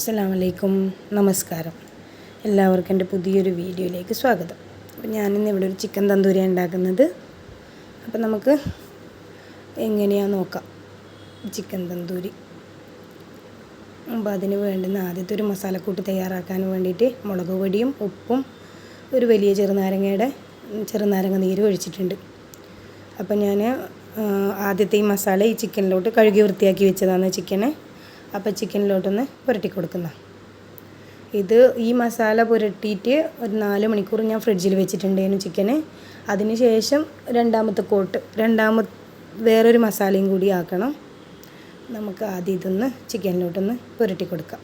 അസ്സാം വലൈക്കും നമസ്കാരം. എല്ലാവർക്കും എന്റെ പുതിയൊരു വീഡിയോയിലേക്ക് സ്വാഗതം. അപ്പം ഞാനിന്ന് ഇവിടെ ഒരു ചിക്കൻ തന്തൂരി ഉണ്ടാക്കുന്നത്. അപ്പം നമുക്ക് എങ്ങനെയാണെന്ന് നോക്കാം. ചിക്കൻ തന്തൂരി. അപ്പോൾ അതിന് വേണ്ടുന്ന ആദ്യത്തെ ഒരു മസാലക്കൂട്ട് തയ്യാറാക്കാൻ വേണ്ടിയിട്ട് മുളക് പൊടിയും ഉപ്പും ഒരു വലിയ ചെറുനാരങ്ങയുടെ ചെറുനാരങ്ങ നീര് ഒഴിച്ചിട്ടുണ്ട്. അപ്പം ഞാൻ ആദ്യത്തെ ഈ മസാല ഈ ചിക്കനിലോട്ട് കഴുകി വൃത്തിയാക്കി വെച്ചതാണ് ചിക്കന്. അപ്പോൾ ചിക്കനിലോട്ടൊന്ന് പുരട്ടി കൊടുക്കുന്ന ഇത് ഈ മസാല പുരട്ടിയിട്ട് ഒരു നാല് മണിക്കൂർ ഞാൻ ഫ്രിഡ്ജിൽ വെച്ചിട്ടുണ്ടായിരുന്നു ചിക്കന്. അതിന് ശേഷം രണ്ടാമത്തെ കോട്ട് രണ്ടാമ വേറൊരു മസാലയും കൂടി ആക്കണം. നമുക്ക് ആദ്യം ഇതൊന്ന് ചിക്കനിലോട്ടൊന്ന് പുരട്ടി കൊടുക്കാം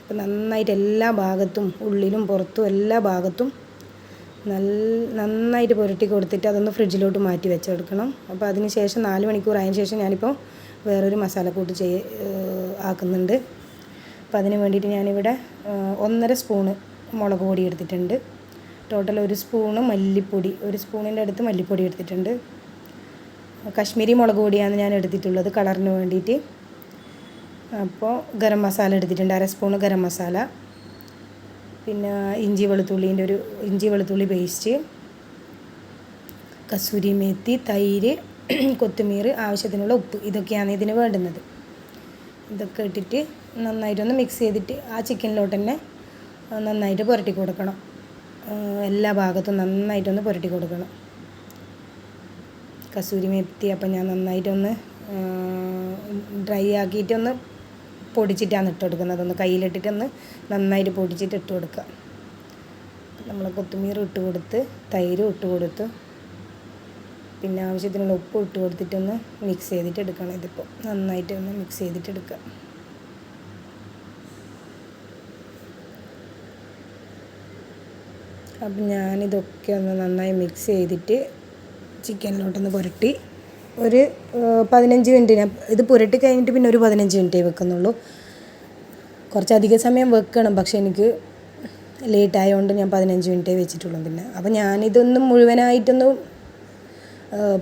അപ്പോൾ നന്നായിട്ട് എല്ലാ ഭാഗത്തും ഉള്ളിലും പുറത്തും എല്ലാ ഭാഗത്തും നന്നായിട്ട് പുരട്ടി കൊടുത്തിട്ട് അതൊന്ന് ഫ്രിഡ്ജിലോട്ട് മാറ്റി വെച്ചെടുക്കണം. അപ്പോൾ അതിന് ശേഷം നാല് മണിക്കൂർ ആയതിനു ശേഷം ഞാനിപ്പോൾ വേറൊരു മസാലക്കൂട്ട് ചെയ് ആക്കുന്നുണ്ട്. അപ്പോൾ അതിന് വേണ്ടിയിട്ട് ഞാനിവിടെ ഒന്നര സ്പൂണ് മുളക് പൊടി എടുത്തിട്ടുണ്ട്. ടോട്ടൽ ഒരു സ്പൂണ് മല്ലിപ്പൊടി ഒരു സ്പൂണിന്റെ അടുത്ത് മല്ലിപ്പൊടി എടുത്തിട്ടുണ്ട്. കശ്മീരി മുളക് പൊടിയാണ് ഞാൻ എടുത്തിട്ടുള്ളത് കളറിന് വേണ്ടിയിട്ട്. അപ്പോൾ ഗരം മസാല എടുത്തിട്ടുണ്ട് അര സ്പൂണ് ഗരം മസാല. പിന്നെ ഇഞ്ചി വെളുത്തുള്ളീന്റെ ഒരു ഇഞ്ചി വെളുത്തുള്ളി പേസ്റ്റ് കസൂരി മേത്തി തൈര് കൊത്തുമീർ ആവശ്യത്തിനുള്ള ഉപ്പ്. ഇതൊക്കെയാണ് ഇതിന് വേണ്ടുന്നത്. ഇതൊക്കെ ഇട്ടിട്ട് നന്നായിട്ടൊന്ന് മിക്സ് ചെയ്തിട്ട് ആ ചിക്കനിലോട്ട് തന്നെ നന്നായിട്ട് പുരട്ടി കൊടുക്കണം. എല്ലാ ഭാഗത്തും നന്നായിട്ടൊന്ന് പുരട്ടി കൊടുക്കണം. കസൂരി മേത്തി അപ്പം ഞാൻ നന്നായിട്ടൊന്ന് ഡ്രൈ ആക്കിയിട്ടൊന്ന് പൊടിച്ചിട്ടാണ് ഇട്ട് കൊടുക്കുന്നത്. ഒന്ന് കയ്യിലിട്ടിട്ടൊന്ന് നന്നായിട്ട് പൊടിച്ചിട്ട് ഇട്ട് കൊടുക്കുക. നമ്മൾ കൊത്തുമീർ ഇട്ട് കൊടുത്ത് തൈരും ഇട്ട് കൊടുത്തു പിന്നെ ആവശ്യത്തിനുള്ള ഉപ്പ് ഇട്ട് കൊടുത്തിട്ടൊന്ന് മിക്സ് ചെയ്തിട്ട് എടുക്കണം ഇതിപ്പോൾ നന്നായിട്ട് ഒന്ന് മിക്സ് ചെയ്തിട്ട് എടുക്കുക. അപ്പം ഞാനിതൊക്കെ ഒന്ന് നന്നായി മിക്സ് ചെയ്തിട്ട് ചിക്കനിലോട്ടൊന്ന് പുരട്ടി. ഒരു പതിനഞ്ച് മിനിറ്റ് ഇത് പുരട്ടി കഴിഞ്ഞിട്ട് പിന്നെ ഒരു പതിനഞ്ച് മിനിറ്റേ വെക്കുന്നുള്ളൂ. കുറച്ചധികം സമയം വെക്കണം. പക്ഷെ എനിക്ക് ലേറ്റ് ആയതുകൊണ്ട് ഞാൻ പതിനഞ്ച് മിനിറ്റേ വെച്ചിട്ടുള്ളൂ പിന്നെ. അപ്പോൾ ഞാനിതൊന്നും മുഴുവനായിട്ടൊന്നും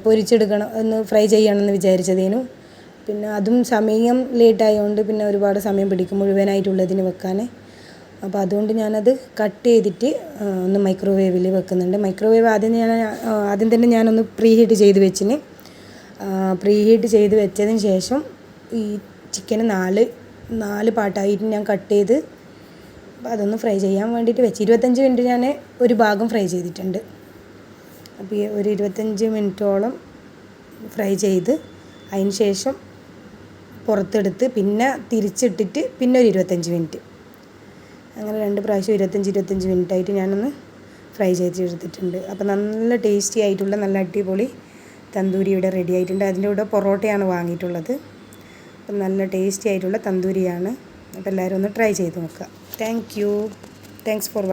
പൊരിച്ചെടുക്കണം ഒന്ന് ഫ്രൈ ചെയ്യണമെന്ന് വിചാരിച്ചതേനു. പിന്നെ അതും സമയം ലേറ്റ് ആയതുകൊണ്ട് പിന്നെ ഒരുപാട് സമയം പിടിക്കും മുഴുവനായിട്ടുള്ളതിന് വെക്കാൻ അപ്പോൾ അതുകൊണ്ട് ഞാനത് കട്ട് ചെയ്തിട്ട് ഒന്ന് മൈക്രോവേവിൽ വെക്കുന്നുണ്ട്. മൈക്രോവേവ് ആദ്യം ഞാൻ ആദ്യം തന്നെ ഞാനൊന്ന് പ്രീ ഹീറ്റ് ചെയ്ത് വെച്ചിന്. പ്രീ ഹീറ്റ് ചെയ്ത് വെച്ചതിന് ശേഷം ഈ ചിക്കൻ നാല് നാല് പാട്ടായിട്ട് ഞാൻ കട്ട് ചെയ്ത് അതൊന്ന് ഫ്രൈ ചെയ്യാൻ വേണ്ടിയിട്ട് വെച്ച്. ഇരുപത്തഞ്ച് മിനിറ്റ് ഞാൻ ഒരു ഭാഗം ഫ്രൈ ചെയ്തിട്ടുണ്ട്. അപ്പോൾ ഈ ഒരു ഇരുപത്തഞ്ച് മിനിറ്റോളം ഫ്രൈ ചെയ്ത് അതിന് ശേഷം പുറത്തെടുത്ത് പിന്നെ തിരിച്ചിട്ടിട്ട് പിന്നെ ഒരു ഇരുപത്തഞ്ച് മിനിറ്റ്. അങ്ങനെ രണ്ട് പ്രാവശ്യം ഇരുപത്തഞ്ച് ഇരുപത്തഞ്ച് മിനിറ്റ് ആയിട്ട് ഞാനൊന്ന് ഫ്രൈ ചെയ്ത് എടുത്തിട്ടുണ്ട്. അപ്പോൾ നല്ല ടേസ്റ്റി ആയിട്ടുള്ള നല്ല അടിപൊളി തന്തൂരി ഇവിടെ റെഡി ആയിട്ടുണ്ട്. അതിന്റെ കൂടെ പൊറോട്ടയാണ് വാങ്ങിയിട്ടുള്ളത്. അപ്പം നല്ല ടേസ്റ്റി ആയിട്ടുള്ള തന്തൂരിയാണ്. അപ്പോൾ എല്ലാവരും ഒന്ന് ട്രൈ ചെയ്ത് നോക്കുക. Thank you thanks for